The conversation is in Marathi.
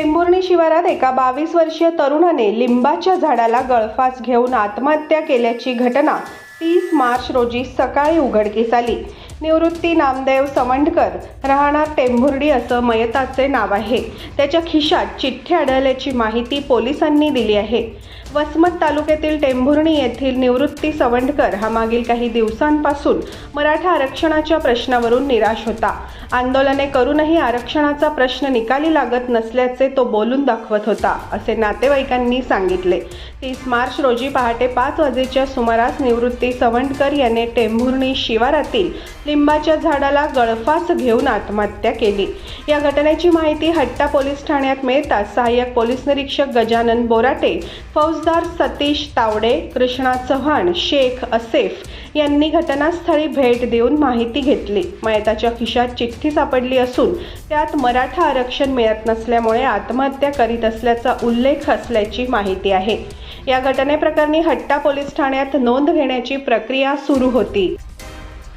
टेंभुर्णी शिवारात एका बावीस वर्षीय तरुणाने लिंबाच्या झाडाला गळफास घेऊन आत्महत्या केल्याची घटना तीस मार्च रोजी सकाळी उघडकीस आली. निवृत्ती नामदेव सवंडकर राहणार टेंभुर्डी असं मयताचे नाव आहे. त्याच्या खिशात चिठ्ठी आढळल्याची माहिती पोलिसांनी दिली आहे. वसमत तालुक्यातील टेंभुर्णी येथील निवृत्ती सवंडकर हा मागील काही दिवसांपासून मराठा आरक्षणाच्या प्रश्नावरून निराश होता. आंदोलने करूनही आरक्षणाचा प्रश्न निकाली लागत नसल्याचे तो बोलून दाखवत होता असे नातेवाईकांनी सांगितले. तीस मार्च रोजी पहाटे पाच वाजेच्या सुमारास निवृत्ती सवंडकर याने टेंभुर्णी शिवारातील लिंबाच्या झाडाला गळफास घेऊन आत्महत्या केली. या घटनेची माहिती हट्टा पोलीस ठाण्यात मिळताच सहाय्यक पोलीस निरीक्षक गजानन बोराटे फौजदार सतीश तावडे कृष्णा चव्हाण शेख असेफ यांनी घटनास्थळी भेट देऊन माहिती घेतली. मयताच्या खिशात चिठ्ठी सापडली असून त्यात मराठा आरक्षण मिळत नसल्यामुळे आत्महत्या करीत असल्याचा उल्लेख असल्याची माहिती आहे. या घटनेप्रकरणी हट्टा पोलीस ठाण्यात नोंद घेण्याची प्रक्रिया सुरू होती.